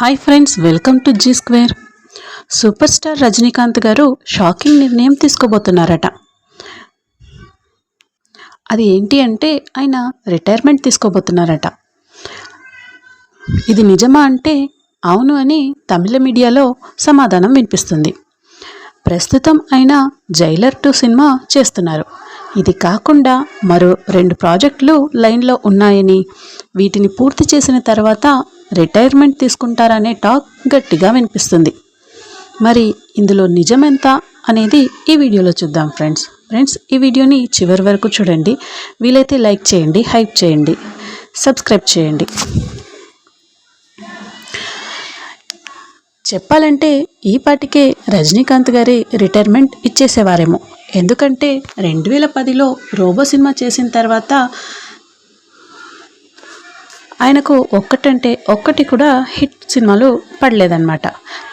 Hi friends welcome to Zee square. Super star Rajinikanth గారు shocking నిర్ణయం తీసుకోబోతున్నారట. అది ఏంటి అంటే ఆయన రిటైర్మెంట్ తీసుకోబోతున్నారట. ఇది నిజమా అంటే అవును అని తమిళ మీడియాలో సమాధానం వినిపిస్తుంది. ప్రస్తుతం ఆయన జైలర్ టూ సినిమా చేస్తున్నారు. ఇది కాకుండా మరో రెండు ప్రాజెక్టులు లైన్లో ఉన్నాయని వీటిని పూర్తి చేసిన తర్వాత రిటైర్మెంట్ తీసుకుంటారనే టాక్ గట్టిగా వినిపిస్తుంది. మరి ఇందులో నిజమెంత అనేది ఈ వీడియోలో చూద్దాం ఫ్రెండ్స్. ఫ్రెండ్స్ ఈ వీడియోని చివరి వరకు చూడండి. వీలైతే లైక్ చేయండి హైప్ చేయండి సబ్స్క్రైబ్ చేయండి. చెప్పాలంటే ఈ పాటికే రజనీకాంత్ గారి రిటైర్మెంట్ ఇచ్చేసేవారేమో. ఎందుకంటే రెండు వేల పదిలో రోబో సినిమా చేసిన తర్వాత ఆయనకు ఒక్కటంటే ఒక్కటి కూడా హిట్ సినిమాలు పడలేదన్నమాట.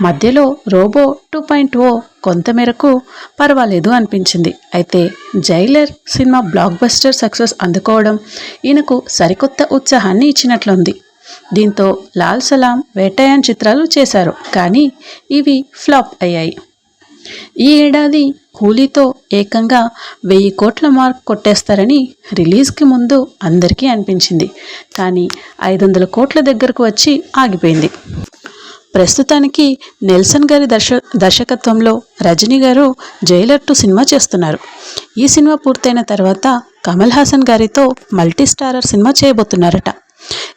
మధ్యలో రోబో టూ పాయింట్ ఓ కొంతమేరకు పర్వాలేదు అనిపించింది. అయితే Jailer cinema blockbuster success అందుకోవడం ఈయనకు సరికొత్త ఉత్సాహాన్ని ఇచ్చినట్లుంది. దీంతో లాల్ సలాం వేటాయన్ చిత్రాలు చేశారు. కానీ ఇవి ఫ్లాప్ అయ్యాయి. ఈ ఏడాది కూలీతో ఏకంగా వెయ్యి కోట్ల మార్క్ కొట్టేస్తారని రిలీజ్కి ముందు అందరికీ అనిపించింది. కానీ ఐదు వందల కోట్ల దగ్గరకు వచ్చి ఆగిపోయింది. ప్రస్తుతానికి నెల్సన్ గారి దర్శ దర్శకత్వంలో రజనీ గారు జైలర్ టు సినిమా చేస్తున్నారు. ఈ సినిమా పూర్తయిన తర్వాత కమల్ హాసన్ గారితో మల్టీ స్టారర్ సినిమా చేయబోతున్నారట.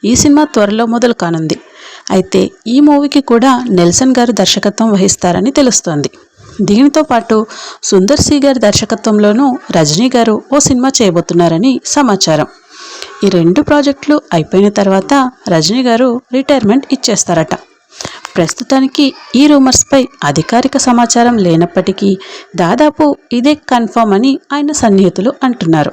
ఈ సినిమా త్వరలో మొదలు కానుంది. అయితే ఈ మూవీకి కూడా నెల్సన్ గారు దర్శకత్వం వహిస్తారని తెలుస్తోంది. దీనితో పాటు సుందర్ సి గారి దర్శకత్వంలోనూ రజనీ గారు ఓ సినిమా చేయబోతున్నారని సమాచారం. ఈ రెండు ప్రాజెక్టులు అయిపోయిన తర్వాత రజనీ గారు రిటైర్మెంట్ ఇచ్చేస్తారట. ప్రస్తుతానికి ఈ రూమర్స్పై అధికారిక సమాచారం లేనప్పటికీ దాదాపు ఇదే కన్ఫర్మ్ అని ఆయన సన్నిహితులు అంటున్నారు.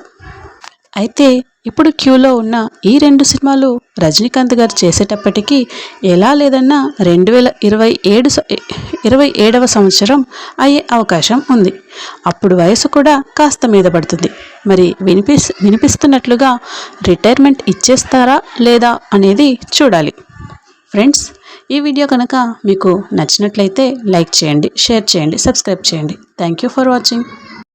అయితే ఇప్పుడు క్యూలో ఉన్న ఈ రెండు సినిమాలు రజనీకాంత్ గారు చేసేటప్పటికీ ఎలా లేదన్నా రెండు వేల ఇరవై ఏడు ఇరవై ఏడవ సంవత్సరం అయ్యే అవకాశం ఉంది. అప్పుడు వయసు కూడా కాస్త మీద పడుతుంది. మరి వినిపిస్ వినిపిస్తున్నట్లుగా రిటైర్మెంట్ ఇచ్చేస్తారా లేదా అనేది చూడాలి. ఫ్రెండ్స్ ఈ వీడియో కనుక మీకు నచ్చినట్లయితే లైక్ చేయండి షేర్ చేయండి సబ్స్క్రైబ్ చేయండి. Thank you for watching.